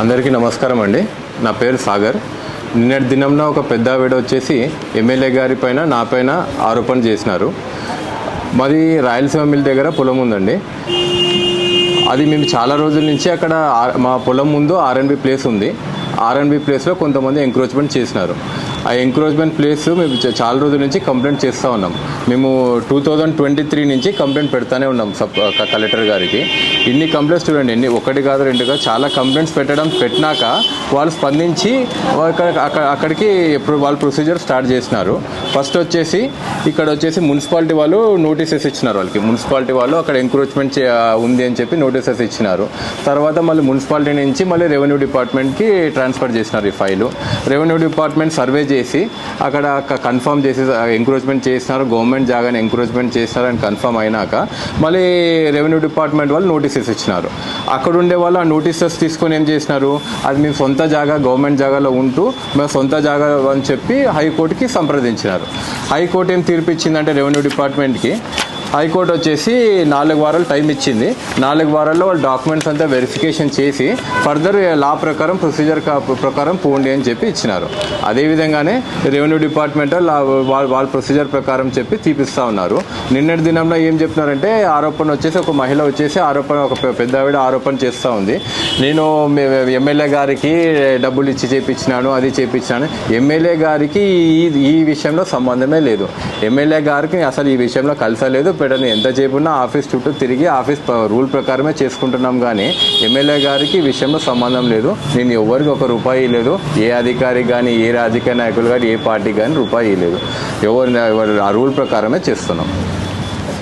అందరికీ నమస్కారం అండి. నా పేరు సాగర్. నిన్నటి దినంన ఒక పెద్ద ఆవిడ వచ్చేసి ఎమ్మెల్యే గారి పైన నా పైన ఆరోపణ చేసినారు. మాది రాయలసీమ మిల్ దగ్గర పొలం ఉందండి. అది మేము చాలా రోజుల నుంచి అక్కడ మా పొలం ముందు ఆర్ఎన్బి ప్లేస్ ఉంది. ఆర్ఎన్బి ప్లేస్లో కొంతమంది ఎంక్రోచ్మెంట్ చేసినారు. ఆ ఎంక్రోచ్మెంట్ ప్లేస్ మేము చాలా రోజుల నుంచి కంప్లైంట్ చేస్తూ ఉన్నాం. మేము టూ థౌజండ్ ట్వంటీ త్రీ నుంచి కంప్లైంట్ పెడతానే ఉన్నాం సబ్ క- కలెక్టర్ గారికి. ఇన్ని కంప్లైంట్స్ చూడండి ఎన్ని ఒకటి కాదు రెండుగా చాలా కంప్లైంట్స్ పెట్టడం పెట్టినాక వాళ్ళు స్పందించి అక్కడ అక్కడికి ఎప్పుడు వాళ్ళు ప్రొసీజర్ స్టార్ట్ చేసినారు. ఫస్ట్ వచ్చేసి ఇక్కడ వచ్చేసి మున్సిపాలిటీ వాళ్ళు నోటీసెస్ ఇచ్చినారు వాళ్ళకి. మున్సిపాలిటీ వాళ్ళు అక్కడ ఎంక్రోచ్మెంట్ ఉంది అని చెప్పి నోటీసెస్ ఇచ్చినారు. తర్వాత మళ్ళీ మున్సిపాలిటీ నుంచి మళ్ళీ రెవెన్యూ డిపార్ట్మెంట్కి ట్రాన్స్ఫర్ చేసినారు ఈ ఫైలు రెవెన్యూ డిపార్ట్మెంట్ సర్వే చేసి అక్కడ కన్ఫర్మ్ చేసి ఎంక్రోచ్మెంట్ చేసినారు. గవర్నమెంట్ జాగాని ఎంక్రోచ్మెంట్ చేసినారు అని కన్ఫర్మ్ అయినాక మళ్ళీ రెవెన్యూ డిపార్ట్మెంట్ వాళ్ళు నోటీసెస్ ఇచ్చినారు. అక్కడ ఉండే వాళ్ళు ఆ నోటీసెస్ తీసుకొని ఏం చేసినారు? అది మేము సొంత జాగా గవర్నమెంట్ జాగాలో ఉంటూ మేము సొంత జాగా అని చెప్పి హైకోర్టుకి సంప్రదించినారు. హైకోర్టు ఏం తీర్పు ఇచ్చిందంటే రెవెన్యూ డిపార్ట్మెంట్కి హైకోర్టు వచ్చేసి నాలుగు వారాలు టైం ఇచ్చింది. నాలుగు వారాల్లో వాళ్ళు డాక్యుమెంట్స్ అంతా వెరిఫికేషన్ చేసి ఫర్దర్ లా ప్రకారం ప్రొసీజర్ ప్రకారం పోండి అని చెప్పి ఇచ్చినారు. అదేవిధంగానే రెవెన్యూ డిపార్ట్మెంట్ వాళ్ళ వాళ్ళ ప్రొసీజర్ ప్రకారం చెప్పి తీపిస్తూ ఉన్నారు. నిన్నటి దినంలో ఏం చెప్తున్నారంటే ఆరోపణ వచ్చేసి ఒక మహిళ వచ్చేసి ఆరోపణ ఒక పెద్ద ఆవిడ ఆరోపణ చేస్తూ ఉంది. నేను ఎమ్మెల్యే గారికి డబ్బులు ఇచ్చి చేపించినాను అది చేపించినాను. ఎమ్మెల్యే గారికి ఈ ఈ విషయంలో సంబంధమే లేదు. ఎమ్మెల్యే గారికి అసలు ఈ విషయంలో కలిసలేదు. పెట్టని ఎంత చేపున్నా ఆఫీస్ చుట్టూ తిరిగి ఆఫీస్ రూల్ ప్రకారమే చేసుకుంటున్నాం కానీ ఎమ్మెల్యే గారికి విషయంలో సంబంధం లేదు. నేను ఎవరికి ఒక రూపాయి లేదు ఏ అధికారి కానీ ఏ రాజకీయ నాయకులు కానీ ఏ పార్టీ కానీ రూపాయి లేదు ఎవరు ఆ రూల్ ప్రకారమే చేస్తున్నాం.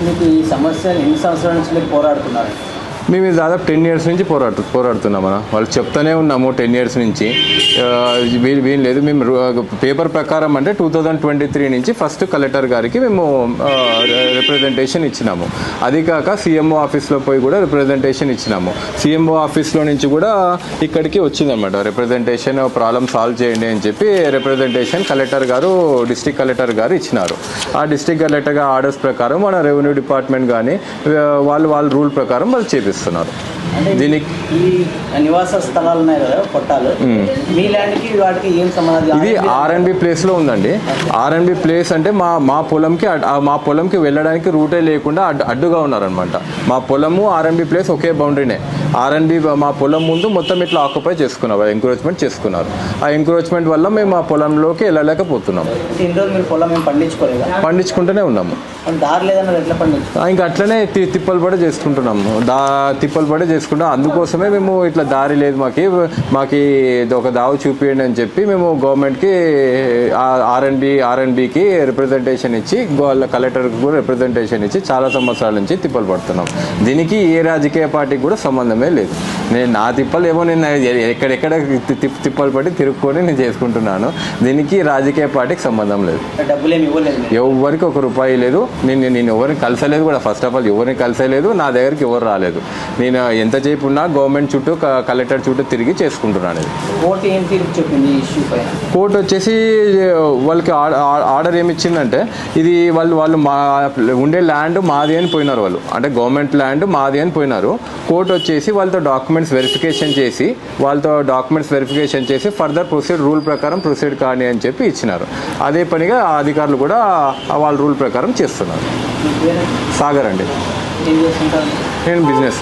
మీకు ఈ సమస్య ఎన్ని సంవత్సరాల నుంచి పోరాడుతున్నారు? మేము దాదాపు టెన్ ఇయర్స్ నుంచి పోరాడు పోరాడుతున్నాం మనం వాళ్ళు చెప్తానే ఉన్నాము టెన్ ఇయర్స్ నుంచి. ఆ, వీలు వీలు లేదు. మేము పేపర్ ప్రకారం అంటే టూ థౌజండ్ ట్వంటీ త్రీ నుంచి ఫస్ట్ కలెక్టర్ గారికి మేము రిప్రజెంటేషన్ ఇచ్చినాము. అది కాక సీఎంఓ ఆఫీస్లో పోయి కూడా రిప్రజెంటేషన్ ఇచ్చినాము. సీఎంఓ ఆఫీస్లో నుంచి కూడా ఇక్కడికి వచ్చిందన్నమాట. రిప్రజెంటేషన్ ప్రాబ్లమ్ సాల్వ్ చేయండి అని చెప్పి రిప్రజెంటేషన్ కలెక్టర్ గారు డిస్ట్రిక్ట్ కలెక్టర్ గారు ఇచ్చినారు. ఆ డిస్టిక్ కలెక్టర్ గారు ఆర్డర్స్ ప్రకారం మన రెవెన్యూ డిపార్ట్మెంట్ కానీ వాళ్ళు వాళ్ళ రూల్ ప్రకారం వాళ్ళు చేపిస్తారు. అంటే దీనికి ఈ నివాస స్థలాలు ఉన్నాయి కదా కొట్టాలు మీ ల్యాండ్కి వాటికి ఏం సంబంధం ఇది ఆర్ఎన్బి ప్లేస్లో ఉందండి. ఆర్ఎన్బి ప్లేస్ అంటే మా మా పొలంకి మా పొలంకి వెళ్ళడానికి రూటే లేకుండా అడ్డు అడ్డుగా ఉన్నారనమాట మా పొలము ఆర్ఎన్బి ప్లేస్ ఒకే బౌండరీనే ఆర్ఎన్బి మా పొలం ముందు మొత్తం ఇట్లా ఆక్యుపై చేసుకున్నారు ఎంక్రోచ్మెంట్ చేసుకున్నారు. ఆ ఎంక్రోచ్మెంట్ వల్ల మేము మా పొలంలోకి వెళ్ళలేకపోతున్నాం. పండించుకుంటూనే ఉన్నాము. ఇంకా అట్లనే తిప్పలు పడి చేసుకుంటున్నాము. దా తిప్పలు పడి చేసుకుంటాం అందుకోసమే మేము ఇట్లా దారి లేదు మాకి. మాకు ఒక దావు చూపియండి అని చెప్పి మేము గవర్నమెంట్కి ఆర్ఎన్బి ఆర్ఎన్బికి రిప్రజెంటేషన్ ఇచ్చి వాళ్ళ కలెక్టర్కి కూడా రిప్రజెంటేషన్ ఇచ్చి చాలా సంవత్సరాల నుంచి తిప్పలు పడుతున్నాం. దీనికి ఏ రాజకీయ పార్టీకి కూడా సంబంధమే లేదు. నేను నా తిప్పలు ఏమో నేను ఎక్కడెక్కడ తి- తిప్- తిప్పలు పడి తిరుక్కొని నేను చేసుకుంటున్నాను. దీనికి రాజకీయ పార్టీకి సంబంధం లేదు. ఎవరికి ఒక రూపాయి లేదు. నేను నేను ఎవరిని కలిసలేదు కూడా. ఫస్ట్ ఆఫ్ ఆల్ ఎవరిని కలిసలేదు నా దగ్గరికి ఎవరు రాలేదు. నేను ఎంతసేపు ఉన్నా గవర్నమెంట్ చుట్టూ కలెక్టర్ చుట్టూ తిరిగి చేసుకుంటున్నాను ఇది. కోర్టు వచ్చేసి వాళ్ళకి ఆర్డర్ ఏమి ఇచ్చిందంటే ఇది వాళ్ళు వాళ్ళు మా ఉండే ల్యాండ్ మాది అని పోయినారు వాళ్ళు. అంటే గవర్నమెంట్ ల్యాండ్ మాది అని పోయినారు. కోర్టు వచ్చేసి వాళ్ళతో డాక్యుమెంట్స్ వెరిఫికేషన్ చేసి వాళ్ళతో డాక్యుమెంట్స్ వెరిఫికేషన్ చేసి ఫర్దర్ ప్రొసీడ్ రూల్ ప్రకారం ప్రొసీడ్ కానీ అని చెప్పి ఇచ్చినారు. అదే పనిగా ఆ అధికారులు కూడా వాళ్ళ రూల్ ప్రకారం చేస్తున్నారు. సాగర్ అండి. నేను బిజినెస్